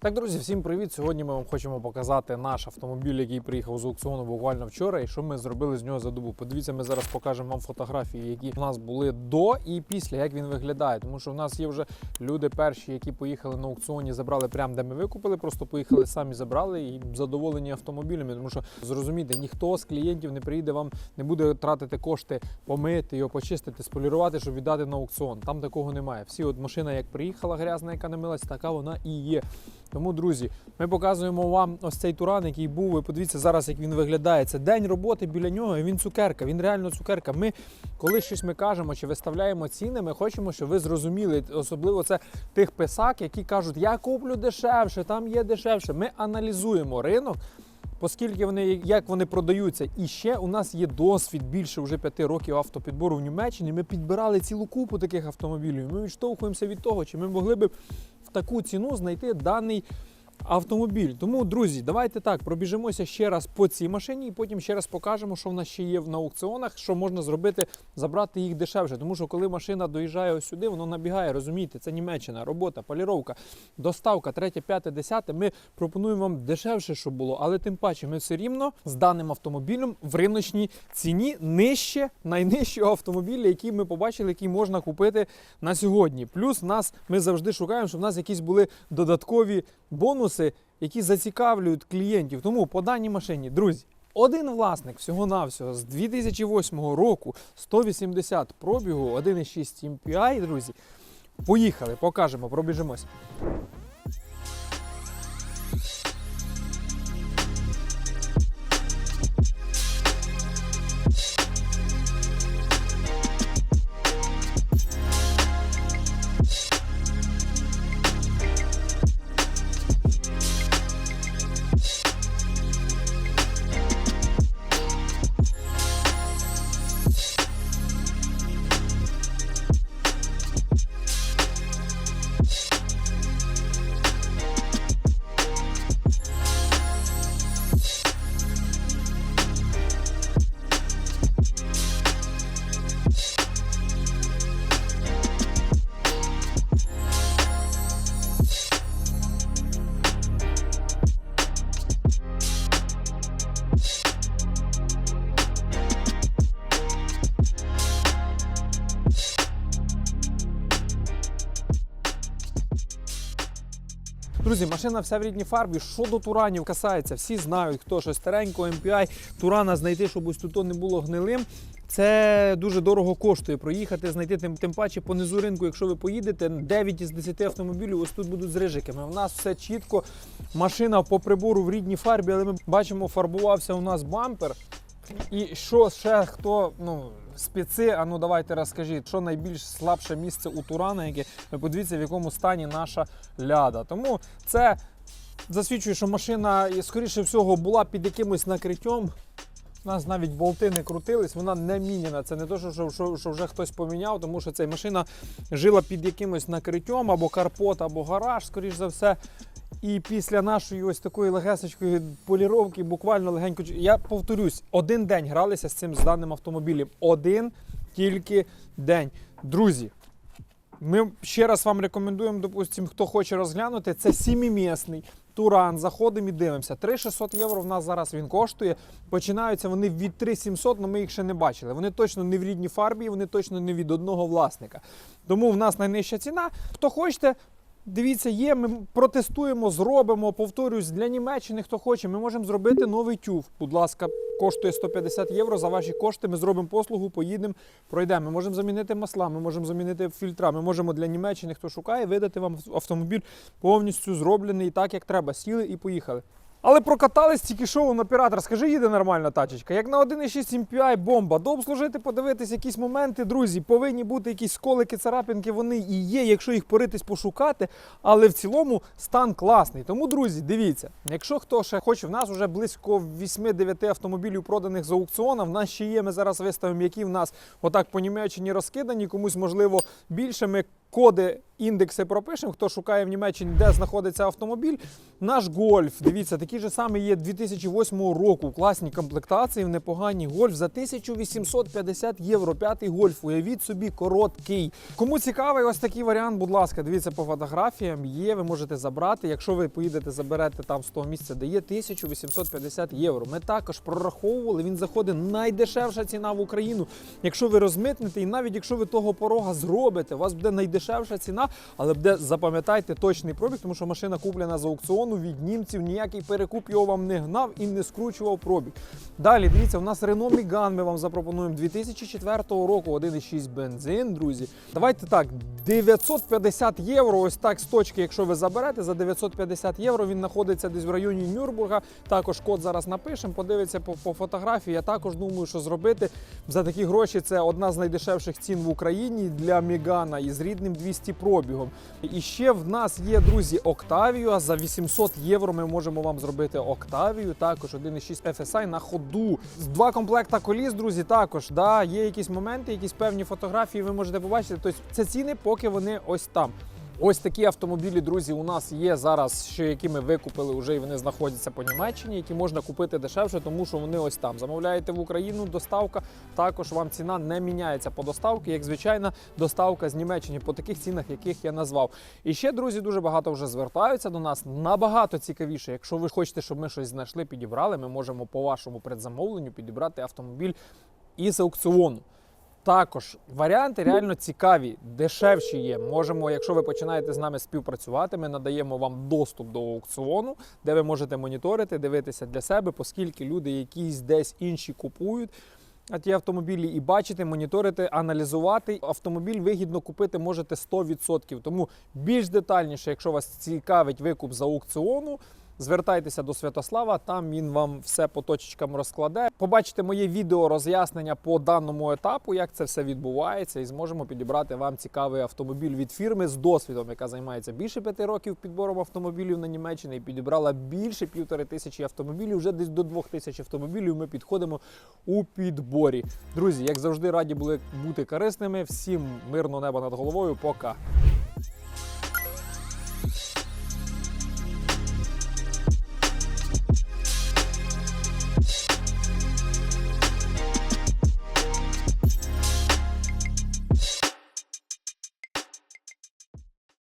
Так, друзі, всім привіт! Сьогодні ми вам хочемо показати наш автомобіль, який приїхав з аукціону буквально вчора, і що ми зробили з нього за добу. Подивіться, ми зараз покажемо вам фотографії, які у нас були до і після, як він виглядає. Тому що в нас є вже люди перші, які поїхали на аукціоні, забрали прямо де ми викупили, просто поїхали самі забрали і задоволені автомобілями. Тому що зрозумійте, ніхто з клієнтів не приїде вам, не буде тратити кошти, помити його, почистити, сполірувати, щоб віддати на аукціон. Там такого немає. Всі, от машина, як приїхала грязна, яка не милась, така вона і є. Тому, друзі, ми показуємо вам ось цей туран, який був. Ви подивіться зараз, як він виглядає. Це день роботи біля нього. і Він цукерка. Він реально цукерка. Ми, коли щось ми кажемо чи виставляємо ціни, ми хочемо, щоб ви зрозуміли. Особливо це тих писак, які кажуть, я куплю дешевше, там є дешевше. Ми аналізуємо ринок. Оскільки вони як вони продаються, і ще у нас є досвід більше вже п'яти років автопідбору в Німеччині. Ми підбирали цілу купу таких автомобілів. Ми відштовхуємося від того, чи ми могли б в таку ціну знайти даний автомобіль. Тому, друзі, давайте так пробіжимося ще раз по цій машині, і потім ще раз покажемо, що в нас ще є на аукціонах, що можна зробити, забрати їх дешевше. Тому що коли машина доїжджає ось сюди, воно набігає, розумієте, це Німеччина, робота, поліровка, доставка, третє, п'яте, десяте. Ми пропонуємо вам дешевше, щоб було, але тим паче ми все рівно з даним автомобілем в риночній ціні нижче найнижчого автомобіля, який ми побачили, який можна купити на сьогодні. Плюс нас ми завжди шукаємо, щоб в нас якісь були додаткові бонуси, які зацікавлюють клієнтів. Тому по даній машині, друзі. Один власник всього-навсього з 2008 року 180 пробігу, 1,6 MPI, друзі. Поїхали, покажемо, пробіжимось. Друзі, машина вся в рідній фарбі. Що до туранів касається, всі знають, хто що старенького MPI, турана знайти, щоб ось тут не було гнилим. Це дуже дорого коштує проїхати, знайти тим, тим паче по низу ринку. Якщо ви поїдете, 9 із 10 автомобілів ось тут будуть з рижиками. У нас все чітко. Машина по прибору в рідній фарбі, але ми бачимо, фарбувався у нас бампер. І що ще хто, ну, спеці, а ну давайте розкажіть, що найбільш слабше місце у Турана, яке ви подивіться, в якому стані наша ляда. Тому це засвідчує, що машина, скоріше всього, була під якимось накриттям. У нас навіть болти не крутились, вона не міняна. Це не те, що, що, що, вже хтось поміняв, тому що ця машина жила під якимось накриттям або карпот, або гараж, скоріш за все. І після нашої ось такої легесечкої поліровки, буквально легенько. Я повторюсь, один день гралися з цим з даним автомобілем. Один тільки день. Друзі, ми ще раз вам рекомендуємо, допустимо, хто хоче розглянути, це сімімісний туран. Заходимо і дивимося. 3600 євро в нас зараз він коштує. Починаються вони від 3700, але ми їх ще не бачили. Вони точно не в рідній фарбі, вони точно не від одного власника. Тому в нас найнижча ціна. Хто хочете, Дивіться, є, ми протестуємо, зробимо, повторюсь, для Німеччини, хто хоче, ми можемо зробити новий тюф. Будь ласка, коштує 150 євро. За ваші кошти ми зробимо послугу, поїдемо, пройдемо. Ми можемо замінити масла, ми можемо замінити фільтра. Ми можемо для Німеччини, хто шукає, видати вам автомобіль повністю зроблений так, як треба. Сіли і поїхали. Але прокатались тільки що он оператор. Скажи, їде нормальна тачечка. Як на 1,6 MPI бомба. Дообслужити, подивитись якісь моменти, друзі. Повинні бути якісь сколики, царапинки. Вони і є, якщо їх поритись, пошукати. Але в цілому стан класний. Тому, друзі, дивіться, якщо хто ще хоче, в нас вже близько 8-9 автомобілів проданих з аукціону. В нас ще є. Ми зараз виставимо, які в нас отак по Німеччині розкидані. Комусь можливо більше. Ми коди, індекси пропишемо. Хто шукає в Німеччині, де знаходиться автомобіль. Наш гольф, дивіться, такий же самий є 2008 року. Класні комплектації, в непогані гольф за 1850 євро. П'ятий гольф. Уявіть собі, короткий. Кому цікавий ось такий варіант, будь ласка, дивіться по фотографіям. Є, ви можете забрати. Якщо ви поїдете, заберете там з того місця, де є 1850 євро. Ми також прораховували. Він заходить найдешевша ціна в Україну. Якщо ви розмитнете, і навіть якщо ви того порога зробите, у вас буде найдешевша ціна, але буде запам'ятайте точний пробіг, тому що машина куплена з аукціону від німців. Ніякий перекуп його вам не гнав і не скручував пробіг. Далі дивіться, у нас Renault Megane ми вам запропонуємо 2004 року 1,6 бензин, друзі. Давайте так, 950 євро. Ось так з точки, якщо ви заберете за 950 євро, він знаходиться десь в районі Нюрбурга. Також код зараз напишемо, подивиться по, по фотографії. Я також думаю, що зробити за такі гроші. Це одна з найдешевших цін в Україні для Мегана із рідним 200 пробігом. І ще в нас є, друзі, Octavia. За 800 євро ми можемо вам зробити Octavia, також 1,6 FSI на ходу. Два комплекта коліс, друзі, також. Да, є якісь моменти, якісь певні фотографії ви можете побачити. Тобто це ціни, поки вони ось там. Ось такі автомобілі, друзі, у нас є зараз, що які ми викупили вже і вони знаходяться по Німеччині, які можна купити дешевше, тому що вони ось там. Замовляєте в Україну, доставка також вам ціна не міняється по доставці, як звичайна доставка з Німеччини по таких цінах, яких я назвав. І ще, друзі, дуже багато вже звертаються до нас. Набагато цікавіше. Якщо ви хочете, щоб ми щось знайшли, підібрали, ми можемо по вашому предзамовленню підібрати автомобіль із аукціону. Також варіанти реально цікаві, дешевші є. Можемо, якщо ви починаєте з нами співпрацювати, ми надаємо вам доступ до аукціону, де ви можете моніторити, дивитися для себе, оскільки люди якісь десь інші купують. А ті автомобілі і бачити, моніторити, аналізувати. Автомобіль вигідно купити можете 100%. Тому більш детальніше, якщо вас цікавить викуп з аукціону, звертайтеся до Святослава, там він вам все по точечкам розкладе. Побачите моє відео роз'яснення по даному етапу, як це все відбувається, і зможемо підібрати вам цікавий автомобіль від фірми з досвідом, яка займається більше п'яти років підбором автомобілів на Німеччині і підібрала більше півтори тисячі автомобілів. Вже десь до двох тисяч автомобілів ми підходимо у підборі. Друзі, як завжди, раді були бути корисними. Всім мирного неба над головою. Пока.